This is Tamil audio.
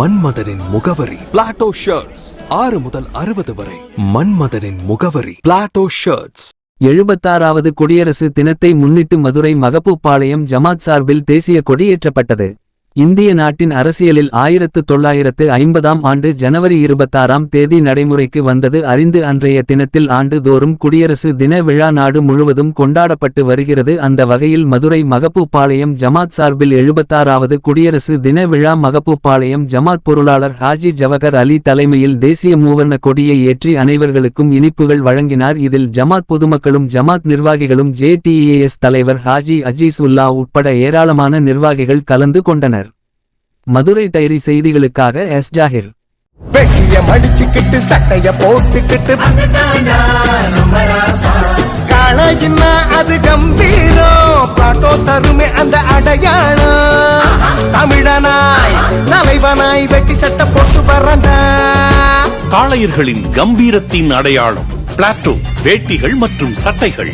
மன்மதனின் முகவரி. பிளாட்டோ ஷர்ட்ஸ் ஆறு முதல் அறுபது வரை. மன்மதனின் முகவரி. பிளாட்டோ ஷர்ட்ஸ் எழுபத்தாறாவது குடியரசு தினத்தை முன்னிட்டு மதுரை மகப்புப்பாளையம் ஜமாத் சார்பில் தேசிய கொடியேற்றப்பட்டது. இந்திய நாட்டின் அரசியலில் ஆயிரத்து தொள்ளாயிரத்து ஐம்பதாம் ஆண்டு ஜனவரி இருபத்தாறாம் தேதி நடைமுறைக்கு வந்தது அறிந்து அன்றைய தினத்தில் ஆண்டுதோறும் குடியரசு தின விழா நாடு முழுவதும் கொண்டாடப்பட்டு வருகிறது. அந்த வகையில் மதுரை மகப்புப்பாளையம் ஜமாத் சார்பில் எழுபத்தாறாவது குடியரசு தின விழா மகப்புப்பாளையம் ஜமாத் பொருளாளர் ஹாஜி ஜவஹர் அலி தலைமையில் தேசிய மூவர்ண கொடியை ஏற்றி அனைவர்களுக்கும் இனிப்புகள் வழங்கினார். இதில் ஜமாத் பொதுமக்களும் ஜமாத் நிர்வாகிகளும் ஜேடிஏஎஸ் தலைவர் ஹாஜி அஜீஸ் உல்லா உட்பட ஏராளமான நிர்வாகிகள் கலந்து கொண்டனர். மதுரை டைரி செய்திகளுக்காக எஸ் ஜாகிர். வெட்டிய மடிச்சுக்கிட்டு சட்டைய போட்டுக்கிட்டு. காளையின்னா அது கம்பீரம் பாட்டோ தருமே அந்த அடையாளம். தமிழனாய் தலைவனாய் வெட்டி சட்டை போட்டு வர்றண்டா காளையர்களின் கம்பீரத்தின் அடையாளம் பிளாட்டோ வேட்டிகள் மற்றும் சட்டைகள்.